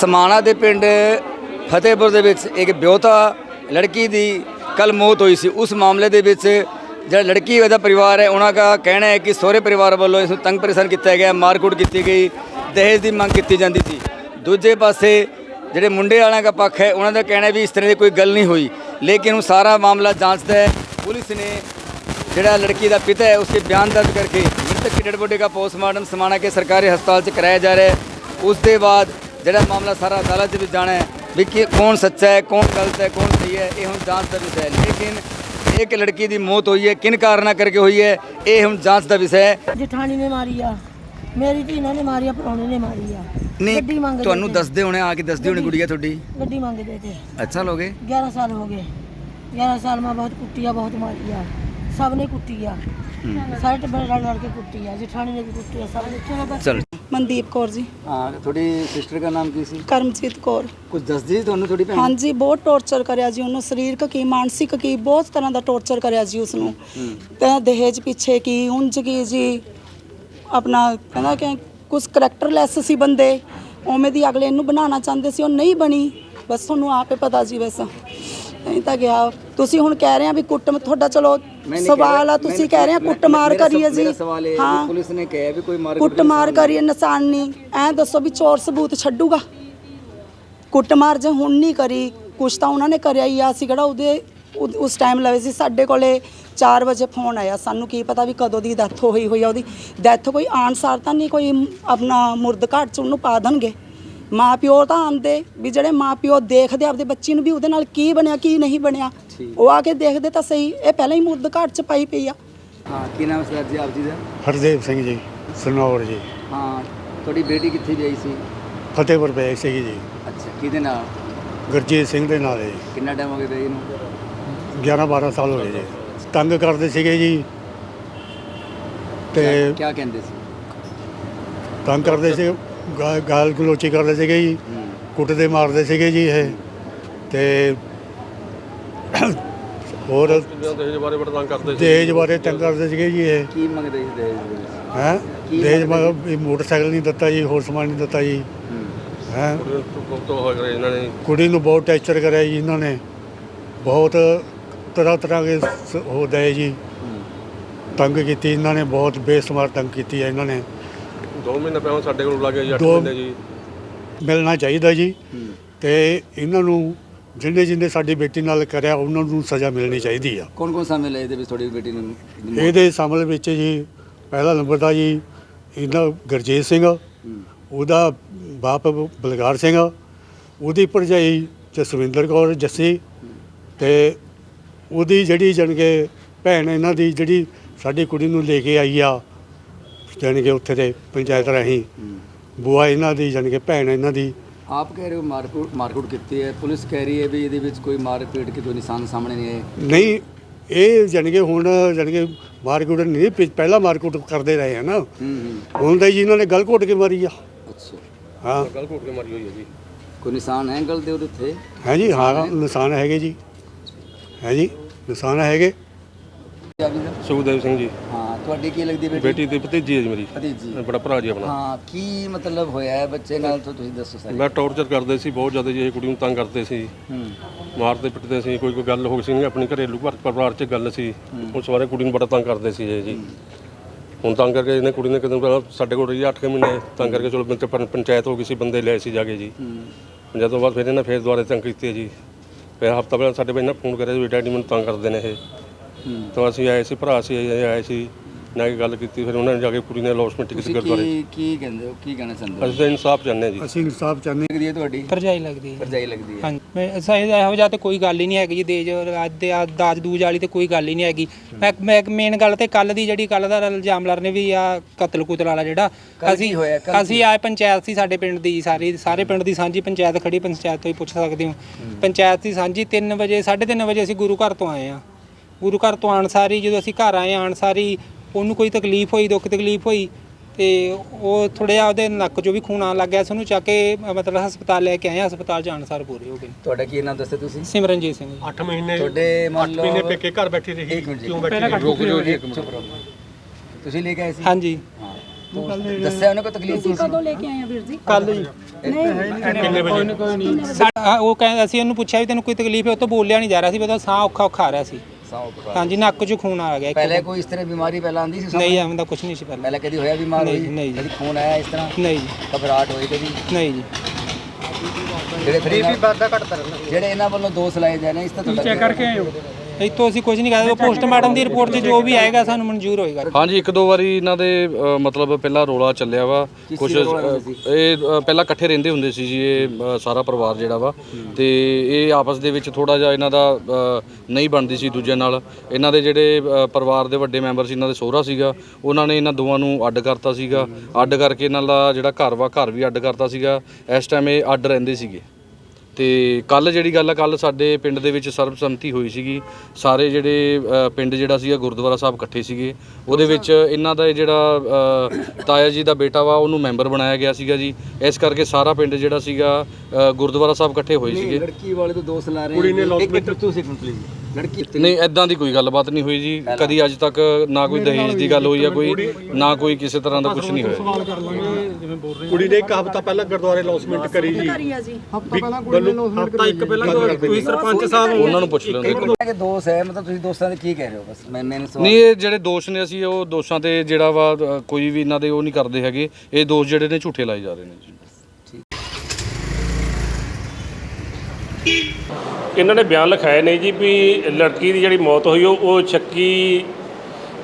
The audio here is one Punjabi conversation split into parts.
ਸਮਾਣਾ ਦੇ ਪਿੰਡ ਫਤਿਹਪੁਰ ਦੇ ਵਿੱਚ ਇੱਕ ਵਿਉਤਾ ਲੜਕੀ ਦੀ ਕੱਲ ਮੌਤ ਹੋਈ ਸੀ। ਉਸ ਮਾਮਲੇ ਦੇ ਵਿੱਚ ਜਿਹੜਾ ਲੜਕੀ ਉਹਦਾ ਪਰਿਵਾਰ ਹੈ, ਉਹਨਾਂ ਦਾ ਕਹਿਣਾ ਹੈ ਕਿ ਸਹੁਰੇ ਪਰਿਵਾਰ ਵੱਲੋਂ ਇਸ ਨੂੰ ਤੰਗ ਪਰੇਸ਼ਾਨ ਕੀਤਾ ਗਿਆ, ਮਾਰਕੂਟ ਕੀਤੀ ਗਈ, ਦਹੇਜ ਦੀ ਮੰਗ ਕੀਤੀ ਜਾਂਦੀ ਸੀ। ਦੂਜੇ ਪਾਸੇ ਜਿਹੜੇ ਮੁੰਡੇ ਵਾਲਿਆਂ ਦਾ ਪੱਖ ਹੈ, ਉਹਨਾਂ ਦਾ ਕਹਿਣਾ ਵੀ ਇਸ ਤਰ੍ਹਾਂ ਦੀ ਕੋਈ ਗੱਲ ਨਹੀਂ ਹੋਈ। ਲੇਕਿਨ ਉਹ ਸਾਰਾ ਮਾਮਲਾ ਜਾਂਚਦਾ ਹੈ, ਪੁਲਿਸ ਨੇ ਜਿਹੜਾ ਲੜਕੀ ਦਾ ਪਿਤਾ ਹੈ ਉਸਕੇ ਬਿਆਨ ਦਰਜ ਕਰਕੇ ਮ੍ਰਿਤਕ ਦੀ ਡੈਡ ਦਾ ਪੋਸਟਮਾਰਟਮ ਸਮਾਣਾ ਕੇ ਸਰਕਾਰੀ ਹਸਪਤਾਲ 'ਚ ਕਰਾਇਆ ਜਾ ਰਿਹਾ ਹੈ। ਉਸ ਦੇ ਬਾਅਦ ਜਿਹੜਾ ਮਾਮਲਾ ਸਾਰਾ ਅਦਾਲਤ ਦੇ ਵਿੱਚ ਜਾਣਾ ਹੈ ਵੀ ਕਿ ਕੌਣ ਸੱਚਾ ਹੈ ਕੌਣ ਗਲਤ ਹੈ ਕੌਣ ਸਹੀ ਹੈ ਇਹ ਹੁਣ ਜਾਂਚ ਦਾ ਵਿਸ਼ਾ ਹੈ। ਲੇਕਿਨ ਇੱਕ ਲੜਕੀ ਦੀ ਮੌਤ ਹੋਈ ਹੈ ਕਿਨ ਕਾਰਨਾਂ ਕਰਕੇ ਹੋਈ ਹੈ ਇਹ ਹੁਣ ਜਾਂਚ ਦਾ ਵਿਸ਼ਾ ਹੈ। ਜਠਾਣੀ ਨੇ ਮਾਰੀ ਆ ਮੇਰੀ ਧੀ ਨੇ ਮਾਰੀ ਆ ਪਰੌਣੇ ਨੇ ਮਾਰੀ ਆ। ਨਹੀਂ ਤੁਹਾਨੂੰ। ਦੱਸਦੇ ਹੋਣੇ ਆ ਕੇ ਦੱਸਦੀ ਹੋਣੀ ਗੁੜੀਆ ਤੁਹਾਡੀ? ਗੱਡੀ ਮੰਗਦੇ ਤੇ ਅੱਛਾ ਲੋਗੇ 11 ਸਾਲ ਹੋ ਗਏ। 11 ਸਾਲ ਮੈਂ ਬਹੁਤ ਕੁੱਟੀ ਆ ਬਹੁਤ ਮਾਰੀ ਆ। ਸਭ ਨੇ ਕੁੱਟੀ ਆ। ਸਾਰੇ ਟੱਬਰ ਰਲ ਰਲ ਕੇ ਕੁੱਟੀ ਆ। ਜਠਾਣੀ ਨੇ ਵੀ ਕੁੱਟੀ ਆ ਸਭ ਨੇ ਚਲ। ਮਨਦੀਪ ਕੌਰ ਜੀ। ਹਾਂ ਤੁਹਾਡੀ ਸਿਸਟਰ ਦਾ ਨਾਮ ਕੀ ਸੀ? ਕਰਮਜੀਤ ਕੌਰ। ਕੁਝ ਦੱਸਦੀ ਸੀ ਤੁਹਾਨੂੰ ਤੁਹਾਡੀ ਭੈਣ? ਹਾਂਜੀ ਬਹੁਤ ਟੌਰਚਰ ਕਰਿਆ ਜੀ ਉਹਨੂੰ ਸਰੀਰਕ ਕੀ ਮਾਨਸਿਕ ਕੀ ਬਹੁਤ ਤਰ੍ਹਾਂ ਦਾ ਟੌਰਚਰ ਕਰਿਆ ਜੀ ਉਸ ਨੂੰ ਤੇ ਦਹੇਜ ਪਿੱਛੇ ਕੀ ਉਂਝ ਕੀ ਜੀ ਆਪਣਾ ਕਹਿੰਦਾ ਕਿ ਕੁਝ ਕਰੈਕਟਰਲੈਸ ਸੀ ਬੰਦੇ ਉਵੇਂ ਦੀ ਅਗਲੇ ਨੂੰ ਬਣਾਉਣਾ ਚਾਹੁੰਦੇ ਸੀ ਉਹ ਨਹੀਂ ਬਣੀ। ਬਸ ਤੁਹਾਨੂੰ ਆਪੇ ਪਤਾ ਜੀ ਬਸ। ਨਹੀਂ ਤਾਂ ਗਿਆ ਤੁਸੀਂ ਹੁਣ ਕਹਿ ਰਹੇ ਆ ਵੀ ਕੁੱਟ ਤੁਹਾਡਾ ਚਲੋ ਸਵਾਲ ਆ ਤੁਸੀਂ ਕਹਿ ਰਹੇ ਆ ਕੁੱਟਮਾਰ ਕਰੀਏ ਜੀ। ਹੈ ਪੁਲਿਸ ਨੇ ਕਿਹਾ ਵੀ ਕੋਈ ਮਾਰ ਕੁੱਟਮਾਰ ਕਰੀਏ ਨਿਸ਼ਾਨੀ। ਐ ਦੱਸੋ ਵੀ ਚੋਰ ਸਬੂਤ ਛੱਡੂਗਾ। ਕੁੱਟਮਾਰ ਜੇ ਹੁਣ ਨਹੀਂ ਕਰੀ ਕੁਛ ਤਾਂ ਉਹਨਾਂ ਨੇ ਕਰਿਆ ਹੀ ਆ। ਅਸੀਂ ਕਿਹੜਾ ਉਹਦੇ ਉਸ ਟਾਈਮ ਲਵੇ ਸੀ ਸਾਡੇ ਕੋਲੇ 4 ਵਜੇ ਫੋਨ ਆਇਆ। ਸਾਨੂੰ ਕੀ ਪਤਾ ਵੀ ਕਦੋਂ ਦੀ ਡੈਥ ਹੋਈ ਹੋਈ ਆ ਉਹਦੀ। ਡੈਥ ਕੋਈ ਆਨਸਾਰ ਤਾਂ ਨਹੀਂ ਕੋਈ ਆਪਣਾ ਮੁਰਦ ਘਾਟ ਚ ਉਹਨੂੰ ਪਾ ਦੇਣਗੇ। ਮਾਂ ਪਿਓ ਤਾਂ ਆਂਦੇ ਵੀ ਜਿਹੜੇ ਮਾਂ ਪਿਓ ਦੇਖਦੇ ਆਪਦੇ ਬੱਚੀ ਨੂੰ ਵੀ ਉਹਦੇ ਨਾਲ ਕੀ ਬਣਿਆ ਕੀ ਨਹੀਂ ਬਣਿਆ। ਉਹ ਆ ਕੇ ਦੇਖਦੇ ਤਾਂ ਸਹੀ। ਇਹ ਪਹਿਲਾਂ ਹੀ ਮੁਰਦ ਘਾਟ ਚ ਪਾਈ ਪਈ ਆ। ਹਾਂ ਕੀ ਨਾਮ ਹੈ ਸਰ ਜੀ ਆਪ ਜੀ ਦਾ? ਹਰਦੇਵ ਸਿੰਘ ਜੀ ਸਨੌਰ ਜੀ। ਹਾਂ ਤੁਹਾਡੀ ਬੇਟੀ ਕਿੱਥੇ ਵਿਆਹੀ ਸੀ? ਫਤਿਹਪੁਰ ਜੀ। ਅੱਛਾ ਕਿਹਦੇ ਨਾਲ? ਗੁਰਜੀਤ ਸਿੰਘ ਦੇ ਨਾਲ ਜੀ। ਕਿੰਨਾ ਟਾਈਮ ਹੋ ਗਿਆ ਵਿਆਹੀ ਨੂੰ? 11 12 ਸਾਲ ਹੋ ਗਏ ਜੀ। ਤੰਗ ਕਰਦੇ ਸੀਗੇ ਜੀ। ਤੇ ਕਿਆ ਕਹਿੰਦੇ ਸੀ? ਤੰਗ ਕਰਦੇ ਸੀ। ਗਾਲ ਗਲੋਚੀ ਕਰਦੇ ਸੀਗੇ ਜੀ ਹੂੰ। ਕੁੱਟਦੇ ਮਾਰਦੇ ਸੀਗੇ ਜੀ ਇਹ। ਤੇ ਹੋਰ ਦਹੇਜ ਬਾਰੇ ਬੜਾ ਤੰਗ ਕਰਦੇ ਦਹੇਜ ਬਾਰੇ ਤੰਗ ਕਰਦੇ ਸੀਗੇ ਜੀ ਇਹ। ਕੀ ਮੰਗਦੇ ਸੀ ਦਹੇਜ ਹੈ? ਦਹੇਜ ਮੰਗਦੇ ਮਾ- ਵੀ ਮੋਟਰਸਾਈਕਲ ਨਹੀਂ ਦਿੱਤਾ ਜੀ ਹੋਰ ਸਮਾਨ ਨਹੀਂ ਦਿੱਤਾ ਜੀ। ਹੂੰ। ਹੈ? ਹੋ ਕੁੜੀ ਨੂੰ ਬਹੁਤ ਟੈਚਰ ਕਰਿਆ ਜੀ ਇਹਨਾਂ ਨੇ। ਬਹੁਤ ਤਰ੍ਹਾਂ ਤਰ੍ਹਾਂ ਦੇ ਉਹ ਦਏ ਜੀ। ਹੂੰ। ਤੰਗ ਕੀਤੀ ਇਹਨਾਂ ਨੇ ਬਹੁਤ ਬੇਸਮਾਰ ਤੰਗ ਕੀਤੀ ਹੈ ਇਹਨਾਂ ਨੇ। 2 ਮਹੀਨੇ ਪਹਿਲਾਂ ਸਾਡੇ ਕੋਲ ਲੱਗੇ ਜੀ 8 ਦੋ- ਮਹੀਨੇ ਜੀ ਮਿਲਣਾ ਚਾਹੀਦਾ ਜੀ। ਤੇ ਇਹਨਾਂ ਨੂੰ ਜਿੰਨੇ ਜਿੰਨੇ ਸਾਡੀ ਬੇਟੀ ਨਾਲ ਕਰਿਆ ਉਹਨਾਂ ਨੂੰ ਸਜ਼ਾ ਮਿਲਣੀ ਚਾਹੀਦੀ ਆ ਕੌਣ ਕੌਣ ਸ਼ਾਮਿਲ ਹੈ ਇਹਦੇ ਵਿੱਚ ਤੁਹਾਡੀ ਬੇਟੀ ਨੂੰ ਇਹਦੇ ਸ਼ਾਮਲ ਵਿੱਚ ਜੀ ਪਹਿਲਾ ਨੰਬਰ ਦਾ ਜੀ ਇਹਨਾਂ ਗੁਰਜੀਤ ਸਿੰਘ ਹੂੰ। ਉਹਦਾ ਬਾਪ ਬਲਕਾਰ ਸਿੰਘ ਉਹਦੀ ਭਰਜਾਈ ਜਸਵਿੰਦਰ ਕੌਰ ਜੱਸੀ ਤੇ ਉਹਦੀ ਜਿਹੜੀ ਜਾਣੀ ਕਿ ਭੈਣ ਇਹਨਾਂ ਦੀ ਜਿਹੜੀ ਸਾਡੀ ਕੁੜੀ ਨੂੰ ਲੈ ਕੇ ਆਈ ਆ ਜਾਣੀ ਕਿ ਉੱਥੇ ਦੇ ਪੰਚਾਇਤ ਰਾਹੀਂ। ਬੁਆ ਇਹਨਾਂ ਦੀ ਜਾਣੀ ਕਿ ਭੈਣ ਇਹਨਾਂ ਦੀ। ਆਪ ਕਹਿ ਰਹੇ ਹੋ ਮਾਰਕੁੱਟ ਮਾਰਕੁੱਟ ਕੀਤੀ ਹੈ। ਪੁਲਿਸ ਕਹਿ ਰਹੀ ਹੈ ਵੀ ਇਹਦੇ ਵਿੱਚ ਕੋਈ ਮਾਰਪੀਟ ਕੇ ਕੋਈ ਨਿਸ਼ਾਨ ਸਾਹਮਣੇ ਨਹੀਂ ਆਏ। ਨਹੀਂ ਇਹ ਜਾਣੀ ਕਿ ਹੁਣ ਜਾਣੀ ਕਿ ਮਾਰਕੁੱਟ ਨਹੀਂ ਪਿ- ਪਹਿਲਾਂ ਮਾਰਕੁੱਟ ਕਰਦੇ ਰਹੇ ਆ ਨਾ। ਹੂੰ ਹੂੰ। ਹੁਣ ਤਾਂ ਜੀ ਇਹਨਾਂ ਨੇ ਗਲ ਘੋਟ ਕੇ ਮਾਰੀ ਆ। ਅੱਛਾ। ਹਾਂ। ਗੱਲ ਘੋਟ ਕੇ ਮਾਰੀ ਹੋਈ ਹੈ ਜੀ। ਕੋਈ ਨਿਸ਼ਾਨ ਹੈ ਗਲ ਦੇ ਉਹਦੇ ਉੱਤੇ? ਹੈ ਜੀ ਹਾਂ ਨਿਸ਼ਾਨ ਹੈਗੇ ਜੀ। ਹੈ ਜੀ ਨਿਸ਼ਾਨ ਹੈਗੇ? ਸੁਖਦੇਵ ਸਿੰਘ ਜੀ। ਹਾਂ। ਤੁਹਾਡੀ ਕੀ ਲੱਗਦੀ ਬੇਟੀ? ਬੇਟੀ ਦੀ ਭਤੀਜੀ ਹੈ ਜੀ ਮੇਰੀ। ਭਤੀਜੀ। ਬੜਾ ਭਰਾ ਜੀ ਆਪਣਾ। ਹਾਂ ਕੀ ਮਤਲਬ ਹੋਇਆ ਹੈ ਬੱਚੇ ਨਾਲ? ਤਾਂ ਤੁਸੀਂ ਦੱਸੋ ਸਾਰੇ। ਮੈਂ ਟੌਰਚਰ ਕਰਦੇ ਸੀ ਬਹੁਤ ਜ਼ਿਆਦਾ ਜੀ ਇਹ ਕੁੜੀ ਨੂੰ ਤੰਗ ਕਰਦੇ ਸੀ। ਹੂੰ। ਮਾਰਦੇ ਪਿੱਟਦੇ ਸੀ ਕੋਈ ਕੋਈ ਗੱਲ ਹੋ ਗਈ ਸੀ ਆਪਣੀ ਘਰੇਲੂ ਘਰ ਪਰਿਵਾਰ 'ਚ ਗੱਲ ਸੀ। ਉਸ ਬਾਰੇ ਕੁੜੀ ਨੂੰ ਬੜਾ ਤੰਗ ਕਰਦੇ ਸੀ ਇਹ ਜੀ। ਹੁਣ ਤੰਗ ਕਰਕੇ ਇਹਨੇ ਕੁੜੀ ਨੇ ਕਦੋਂ ਪਹਿਲਾਂ ਸਾਡੇ ਕੋਲ ਰਹੀ 8 ਮਹੀਨੇ ਤੰਗ ਕਰਕੇ ਚਲੋ ਪੰਚ- ਪੰ- ਪੰਚਾਇਤ ਹੋ ਗਈ ਸੀ ਬੰਦੇ ਲਿਆਏ ਸੀ ਜਾ ਕੇ ਜੀ। ਹੂੰ। ਜਦੋਂ ਬਾਅਦ ਫਿਰ ਇਹਨਾਂ ਫੇਰ ਦੁਬਾਰੇ ਤੰਗ ਕੀਤੇ ਜੀ। ਫਿਰ ਹਫਤਾ ਪਹਿਲਾਂ ਸਾਡੇ ਪਹਿਲਾਂ ਫੋਨ ਕਰਿਆ ਵੀ ਡੈਡੀ ਮੈਨੂੰ ਤੰਗ ਕਰਦੇ ਨੇ ਇਹ। ਹੂੰ। ਤਾਂ ਅਸੀਂ ਆਏ ਸੀ ਭਰਾ ਸੀ ਆਏ ਸੀ। ਨਾ ਕਿ ਗੱਲ ਕੀਤੀ ਫਿਰ ਉਹਨਾਂ ਨੇ ਜਾ ਕੇ ਕੁੜੀ ਨੇ ਲੌਸਮੈਂਟ ਕੀਤੀ ਤੁਸੀਂ ਗੁਰਦੁਆਰੇ ਕੀ ਕੀ ਕਹਿੰਦੇ ਹੋ? ਕੀ ਕਹਿਣਾ ਚਾਹੁੰਦੇ ਹੋ? ਅਸੀਂ ਤਾਂ ਇਨਸਾਫ ਚਾਹੁੰਦੇ ਹਾਂ ਜੀ। ਅਸੀਂ ਇਨਸਾਫ ਚਾਹੁੰਦੇ ਲੱਗਦੀ ਹੈ ਤੁਹਾਡੀ? ਭਰਜਾਈ ਲੱਗਦੀ ਹੈ। ਭਰਜਾਈ ਲੱਗਦੀ ਹੈ। ਹਾਂਜੀ। ਮੈਂ ਸਹੀ ਇਹੋ ਜਿਹਾ ਤੇ ਕੋਈ ਗੱਲ ਹੀ ਨਹੀਂ ਹੈਗੀ ਜੀ। ਦੇਜ ਅੱਜ ਦੇ ਆ ਦਾਜ ਦੂਜ ਵਾਲੀ ਤੇ ਕੋਈ ਗੱਲ ਹੀ ਨਹੀਂ ਹੈਗੀ। ਮੈਂ ਮੈਂ ਮੇਨ ਗੱਲ ਤੇ ਕੱਲ ਦੀ ਜਿਹੜੀ ਕੱਲ ਦਾ ਇਲਜ਼ਾਮ ਲਾ ਰਹੇ ਨੇ ਵੀ ਆ ਕਤਲ ਕੁਤਲ ਵਾਲਾ ਜਿਹੜਾ ਕੱਲ੍ਹ ਕੀ ਹੋਇਆ? ਕੱਲ੍ਹ ਅਸੀਂ ਆਏ ਪੰਚਾਇਤ ਸੀ ਸਾਡੇ ਪਿੰਡ ਦੀ ਸਾਰੀ ਸਾਰੇ ਪਿੰਡ ਦੀ ਸਾਂਝੀ ਪੰਚਾਇਤ ਖੜੀ ਪੰਚਾਇਤ ਤੋਂ ਹੀ ਪੁੱਛ ਸਕਦੇ ਹੋ। ਪੰਚਾਇਤ ਦੀ ਸਾਂਝੀ 3 ਵਜੇ 3:30 ਵਜੇ ਅਸੀਂ ਗੁਰੂ ਘਰ ਤੋਂ ਆਏ ਆ ਗੁਰੂ ਘਰ ਤੋਂ ਆਣ ਸਾਰੀ ਜਦੋਂ ਅਸੀਂ ਘਰ ਆਏ ਆਣ ਸਾਰੀ ਉਹਨੂੰ ਕੋਈ ਤਕਲੀਫ ਹੋਈ ਦੁੱਖ ਤਕਲੀਫ ਹੋਈ ਤੇ ਉਹ ਥੋੜਾ ਜਿਹਾ ਉਹਦੇ ਨੱਕ 'ਚੋਂ ਵੀ ਖੂਨ ਆਉਣ ਲੱਗ ਗਿਆ ਸੀ ਉਹਨੂੰ ਚੱਕ ਕੇ ਮਤਲਬ ਹਸਪਤਾਲ ਲੈ ਕੇ ਆਏ ਆ, ਹਸਪਤਾਲ ਜਾਣ ਸਾਰ ਪੂਰੇ ਹੋ ਗਏ। ਤੁਹਾਡਾ ਕੀ ਨਾਮ ਦੱਸਿਆ ਤੁਸੀਂ? ਸਿਮਰਨਜੀਤ ਸਿੰਘ ਜੀ। 8 ਮਹੀਨੇ ਤੁਹਾਡੇ ਮੰਨ ਲਓ ਮਹੀਨੇ ਪੇਕੇ ਘਰ ਬੈਠੀ ਰਹੀ ਜੀ। ਕਿਉਂ ਬੈਠੀ ਰੁਕ ਜਾਓ ਜੀ ਇੱਕ ਮਿੰਟ ਤੁਸੀਂ ਲੈ ਕੇ ਆਏ ਸੀ? ਹਾਂਜੀ। ਹਾਂ। ਦੱਸਿਆ ਉਹਨੇ ਕੋਈ ਤਕਲੀਫ ਸੀ? ਕਦੋਂ ਲੈ ਕੇ ਆਏ ਆ ਵੀਰ ਜੀ? ਸਾ- ਉਹ ਕਹਿੰਦਾ ਅਸੀਂ ਉਹਨੂੰ ਪੁੱਛਿਆ ਵੀ ਤੈਨੂੰ ਕੋਈ ਤਕਲੀਫ ਹੈ ਉਹ ਤੋਂ ਬੋਲਿਆ ਨਹੀਂ ਜਾ ਰਿਹਾ ਸੀ ਉਹਦਾ ਸਾਹ ਔਖਾ ਔਖਾ ਆ ਰਿਹਾ ਸੀ। ਹਾਂਜੀ ਨੱਕ 'ਚ ਖੂਨ ਆ ਗਿਆ ਪਹਿਲੇ। ਕੋਈ ਇਸ ਤਰ੍ਹਾਂ ਬਿਮਾਰੀ ਪਹਿਲਾਂ ਆਂਦੀ ਸੀ ਨਹੀਂ ਐਵੇਂ ਦਾ ਕੁਝ ਨਹੀਂ ਸੀ ਪਹਿਲਾਂ। ਪਹਿਲਾਂ ਕਦੀ ਹੋਇਆ ਬਿਮਾਰ ਨਹੀਂ, ਹੋਈ? ਨਹੀਂ ਜੀ। ਕਦੀ ਖੂਨ ਆਇਆ ਇਸ ਤਰ੍ਹਾਂ? ਨਹੀਂ ਜੀ। ਘਬਰਾਹਟ ਹੋਈ ਕਦੀ? ਨਹੀਂ ਜੀ। ਜਿਹੜੇ ਬੀਪੀ ਵੱਧਦਾ ਘਟਦਾ ਜਿਹੜੇ ਇਹਨਾਂ ਵੱਲੋਂ ਦੋਸ਼ ਲਾਏ ਜਾ ਰਹੇ ਨੇ ਇਸ ਤੋਂ ਚੈੱਕ ਕਰਕੇ ਇੱਥੋਂ ਅਸੀਂ ਕੁਝ ਨਹੀਂ ਕਰਦੇ ਉਹ ਪੋਸਟਮਾਰਟਮ ਦੀ ਰਿਪੋਰਟ 'ਚ ਜੋ ਵੀ ਆਏਗਾ ਸਾਨੂੰ ਮਨਜ਼ੂਰ ਹੋਏਗਾ ਹਾਂਜੀ ਇੱਕ ਦੋ ਵਾਰੀ ਇਹਨਾਂ ਦੇ ਅ, ਮਤਲਬ ਪਹਿਲਾਂ ਰੋਲਾ ਚੱਲਿਆ ਵਾ ਕੁਝ ਇਹ ਅ, ਪਹਿਲਾਂ ਇਕੱਠੇ ਰਹਿੰਦੇ ਹੁੰਦੇ ਸੀ ਜੀ ਇਹ ਅ, ਸਾਰਾ ਪਰਿਵਾਰ ਜਿਹੜਾ ਵਾ। ਤੇ ਇਹ ਆਪਸ ਦੇ ਵਿੱਚ ਥੋੜਾ ਜਿਹਾ ਇਹਨਾਂ ਦਾ ਅ, ਨਹੀਂ ਬਣਦੀ ਸੀ ਦੂਜਿਆਂ ਨਾਲ। ਇਹਨਾਂ ਦੇ ਜਿਹੜੇ ਅ, ਪਰਿਵਾਰ ਦੇ ਵੱਡੇ ਮੈਂਬਰ ਸੀ ਇਹਨਾਂ ਦੇ ਸਹੁਰਾ ਸੀਗਾ ਉਹਨਾਂ ਨੇ ਇਹਨਾਂ ਦੋਵਾਂ ਨੂੰ ਅੱਡ ਕਰਤਾ ਸੀਗਾ। ਅੱਡ ਕਰਕੇ ਇਹਨਾਂ ਦਾ ਜਿਹੜਾ ਘਰ ਵਾ ਘਰ ਵੀ ਅੱਡ ਕਰਤਾ ਸੀਗਾ। ਇਸ ਟਾਈਮ ਇਹ ਅੱਡ ਰਹਿੰਦੇ ਸੀਗੇ। ਤੇ ਕੱਲ ਜਿਹੜੀ ਗੱਲ ਆ ਕੱਲ ਸਾਡੇ ਪਿੰਡ ਦੇ ਵਿੱਚ ਸਰਬਸੰਮਤੀ ਹੋਈ ਸੀਗੀ। ਸਾਰੇ ਜਿਹੜੇ ਅ, ਪਿੰਡ ਜਿਹੜਾ ਸੀਗਾ ਗੁਰਦੁਆਰਾ ਸਾਹਿਬ ਇਕੱਠੇ ਸੀਗੇ। ਉਹਦੇ ਵਿੱਚ ਇਹਨਾਂ ਦਾ ਇਹ ਜਿਹੜਾ ਅ, ਤਾਇਆ ਜੀ ਦਾ ਬੇਟਾ ਵਾ ਉਹਨੂੰ ਮੈਂਬਰ ਬਣਾਇਆ ਗਿਆ ਸੀਗਾ ਜੀ। ਇਸ ਕਰਕੇ ਸਾਰਾ ਪਿੰਡ ਜਿਹੜਾ ਸੀਗਾ ਅ, ਗੁਰਦੁਆਰਾ ਸਾਹਿਬ ਇਕੱਠੇ ਹੋਏ ਸੀਗੇ। ਲੜਕੀ ਵਾਲੇ ਤੋਂ ਦੋਸ਼ ਲਾ ਰਹੇ ਕੁੜੀ ਨੇ ਇੱਕ ਮਿੰਟ ਤੁਸੀਂ ਇੱਕ ਮਿੰਟ ਪਲੀਜ਼ ਲੜਕੀ ਨਹੀਂ ਐਦਾਂ ਦੀ ਕੋਈ ਗੱਲਬਾਤ ਨਹੀਂ ਹੋਈ ਜੀ। ਕਦੀ ਅੱਜ ਤੱਕ ਨਾ ਕੋਈ ਦਹੇਜ ਦੀ ਗੱਲ ਹੋਈ ਆ ਕੋਈ ਨਾ ਕੋਈ ਕਿਸੇ ਤਰ੍ਹਾਂ ਦਾ ਕੁਝ ਨਹੀਂ ਹੋਇਆ। ਕੁੜੀ ਨੇ ਇੱਕ ਹਫ਼ਤਾ ਪਹਿਲਾਂ ਗੁਰਦੁਆਰੇ ਲੌਸਮੈਂਟ ਕਰੀ ਜੀ। ਹਫ਼ਤਾ ਪਹਿਲਾਂ ਕੁੜੀ ਨੇ ਹਫ਼ਤਾ ਇੱਕ ਪਹਿਲਾਂ ਤੁਸੀਂ ਸਰਪੰਚ ਸਾਹਿਬ ਉਹਨਾਂ ਨੂੰ ਪੁੱਛ ਲਿਓ ਕਿ ਦੋਸ਼ ਹੈ ਮਤਲਬ ਤੁਸੀਂ ਦੋਸਤਾਂ ਦੇ ਕੀ ਕਹਿ ਰਹੇ ਹੋ ਬਸ? ਮੈਂ ਮੈਨੂੰ ਸਵਾਲ ਨਹੀਂ ਇਹ ਜਿਹੜੇ ਦੋਸ਼ ਨੇ ਅਸੀਂ ਉਹ ਦੋਸ਼ਾਂ ਤੇ ਜਿਹੜਾ ਵਾ ਕੋਈ ਵੀ ਇਹਨਾਂ ਦੇ ਉਹ ਨਹੀਂ ਕਰਦੇ ਹੈਗੇ। ਇਹ ਦੋਸ਼ ਜਿਹੜੇ ਨੇ ਝੂਠੇ ਲਾਏ ਜਾ ਰਹੇ ਨੇ ਜੀ। ਇਹਨਾਂ ਨੇ ਬਿਆਨ ਲਿਖਾਏ ਨੇ ਜੀ ਵੀ ਲੜਕੀ ਦੀ ਜਿਹੜੀ ਮੌਤ ਹੋਈ ਉਹ ਉਹ ਸ਼ੱਕੀ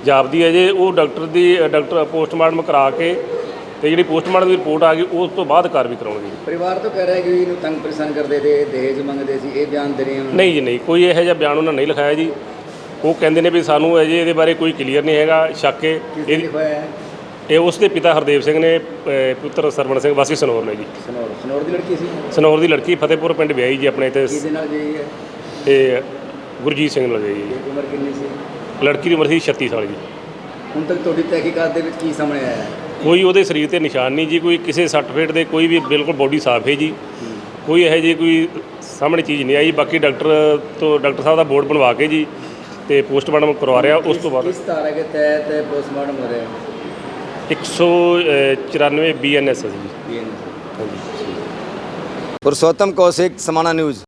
ਜਾਪਦੀ ਹੈ ਜੇ। ਉਹ ਡਾਕਟਰ ਦੀ ਡਾਕਟਰ ਪੋਸਟਮਾਰਟਮ ਕਰਾ ਕੇ ਤੇ ਜਿਹੜੀ ਪੋਸਟਮਾਰਟਮ ਦੀ ਰਿਪੋਰਟ ਆ ਗਈ ਉਸ ਤੋਂ ਬਾਅਦ ਕਾਰਵਾਈ ਕਰਾਉਣਗੇ ਪਰਿਵਾਰ ਤੋਂ ਕਹਿ ਰਿਹਾ ਕਿ ਇਹਨੂੰ ਤੰਗ ਪਰੇਸ਼ਾਨ ਕਰਦੇ ਤੇ ਦਹੇਜ ਮੰਗਦੇ ਸੀ ਇਹ ਬਿਆਨ ਦੇ ਰਹੇ ਹੋ ਨਹੀਂ ਜੀ ਨਹੀਂ। ਕੋਈ ਇਹੋ ਜਿਹਾ ਬਿਆਨ ਉਹਨਾਂ ਨਹੀਂ ਲਿਖਾਇਆ ਜੀ। ਉਹ ਕਹਿੰਦੇ ਨੇ ਵੀ ਸਾਨੂੰ ਅਜੇ ਇਹਦੇ ਬਾਰੇ ਕੋਈ ਕਲੀਅਰ ਨਹੀਂ ਹੈਗਾ ਸ਼ੱਕ ਹੈ। ਕਿਸ ਨੇ ਇਹ ਲਿਖਵਾਇਆ? ਹੈ ਇਹ ਉਸ ਦੇ ਪਿਤਾ ਹਰਦੇਵ ਸਿੰਘ ਨੇ ਅਹ, ਪੁੱਤਰ ਸਰਵਣ ਸਿੰਘ ਵਾਸੀ ਸਨੌਰ ਨੇ ਜੀ। ਸਨੌਰ ਸਨੌਰ ਦੀ ਲੜਕੀ ਸੀ? ਸਨੌਰ ਦੀ ਲੜਕੀ ਫਤਿਹਪੁਰ ਪਿੰਡ ਵਿਆਹੀ ਜੀ ਆਪਣੇ ਇੱਥੇ ਕਿਹਦੇ ਨਾਲ ਗਈ ਹੈ? ਤੇ ਗੁਰਜੀਤ ਸਿੰਘ ਨਾਲ ਵਿਆਹੀ ਜੀ। ਉਮਰ ਕਿੰਨੀ ਸੀ? ਲੜਕੀ ਦੀ ਉਮਰ ਸੀ 36 ਸਾਲ ਜੀ। ਹੁਣ ਤੱਕ ਤੁਹਾਡੀ ਤਹਿਕੀਕਾਤ ਦੇ ਵਿੱਚ ਕੀ ਸਾਹਮਣੇ ਆਇਆ ਹੈ? ਕੋਈ ਉਹਦੇ ਸਰੀਰ ਤੇ ਨਿਸ਼ਾਨ ਨਹੀਂ ਜੀ ਕੋਈ ਕਿਸੇ ਸੱਟ ਫੇਟ ਦੇ ਕੋਈ ਵੀ ਬਿਲਕੁਲ ਬੋਡੀ ਸਾਫ਼ ਹੈ ਜੀ। ਕੋਈ ਇਹੋ ਜਿਹੀ ਕੋਈ ਸਾਹਮਣੇ ਚੀਜ਼ ਨਹੀਂ ਆਈ ਬਾਕੀ ਡਾਕਟਰ ਤੋਂ ਡਾਕਟਰ ਸਾਹਿਬ ਦਾ ਬੋਰਡ ਬਣਵਾ ਕੇ ਜੀ ਤੇ ਪੋਸਟਮਾਰਟਮ ਕਰਵਾ ਰਿਹਾ ਉਸ ਤੋਂ ਬਾਅਦ ਕਿਸ ਧਾਰਾ ਕੇ ਤਹਿਤ ਪੋਸਟਮਾਰਟਮ ਹੋ ਰਿਹਾ? ਹੈ 194 ਬੀਐਨਐਸ ਹੈ ਜੀ। ਪੁਰਸ਼ੋਤਮ ਕੌਸ਼ਿਕ ਸਮਾਣਾ ਨਿਊਜ਼।